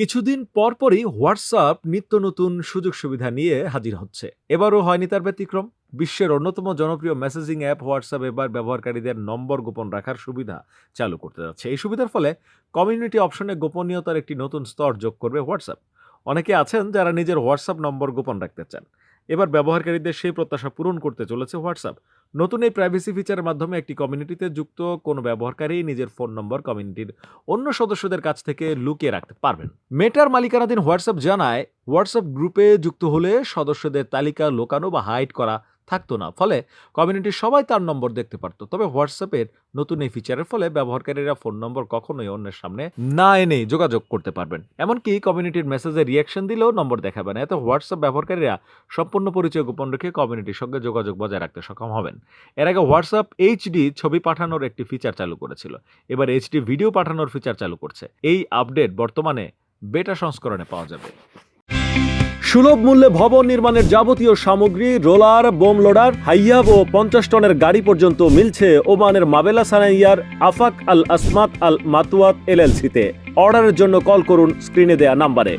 কিছুদিন পরপরই হোয়াটসঅ্যাপ নিত্য নতুন সুযোগ সুবিধা নিয়ে হাজির হচ্ছে। এবারও হয়নি তার ব্যতিক্রম। বিশ্বের অন্যতম জনপ্রিয় মেসেজিং অ্যাপ হোয়াটসঅ্যাপ এবার ব্যবহারকারীদের নম্বর গোপন রাখার সুবিধা চালু করতে যাচ্ছে। এই সুবিধার ফলে কমিউনিটি অপশনে গোপনীয়তার একটি নতুন স্তর যোগ করবে হোয়াটসঅ্যাপ। অনেকে আছেন যারা নিজের হোয়াটসঅ্যাপ নম্বর গোপন রাখতে চান। এবার ব্যবহারকারীদের সেই প্রত্যাশা পূরণ করতে চলেছে হোয়াটসঅ্যাপ নতুন এই প্রাইভেসি ফিচারের মাধ্যমে একটি কমিউনিটিতে যুক্ত কোনো ব্যবহারকারী নিজের ফোন নম্বর কমিউনিটির অন্য সদস্যদের কাছ থেকে লুকিয়ে রাখতে পারবেন। মেটার মালিকানাধীন হোয়াটসঅ্যাপ জানায় হোয়াটসঅ্যাপ গ্রুপে যুক্ত হলে সদস্যদের তালিকা লোকানো বা হাইড করা থাকতো না। ফলে কমিউনিটির সবাই তার নম্বর দেখতে পারতো। তবে হোয়াটসঅ্যাপের নতুন এই ফিচারের ফলে ব্যবহারকারীরা ফোন নম্বর কখনোই অন্যের সামনে না এনে যোগাযোগ করতে পারবেন। এমনকি কমিউনিটির মেসেজে রিয়াকশন দিলেও নম্বর দেখাবে না। এতে হোয়াটসঅ্যাপ ব্যবহারকারীরা সম্পূর্ণ পরিচয় গোপন রেখে কমিউনিটির সঙ্গে যোগাযোগ বজায় রাখতে সক্ষম হবেন। এর আগে হোয়াটসঅ্যাপ এইচডি ছবি পাঠানোর একটি ফিচার চালু করেছিল। এবার এইচডি ভিডিও পাঠানোর ফিচার চালু করছে। এই আপডেট বর্তমানে বেটা সংস্করণে পাওয়া যাবে। সুলভ মূল্যে ভবন নির্মাণের যাবতীয় সামগ্রী, রোলার, বোম লোডার, হাইয়াব ও পঞ্চাশ টনের গাড়ি পর্যন্ত মিলছে ওমানের মাবেলা সানাইয়ার আফাক আল আসমাত আল মাতুয়াত এলএলসিতে। অর্ডারের জন্য কল করুন, স্ক্রিনে দেয়া নাম্বারে।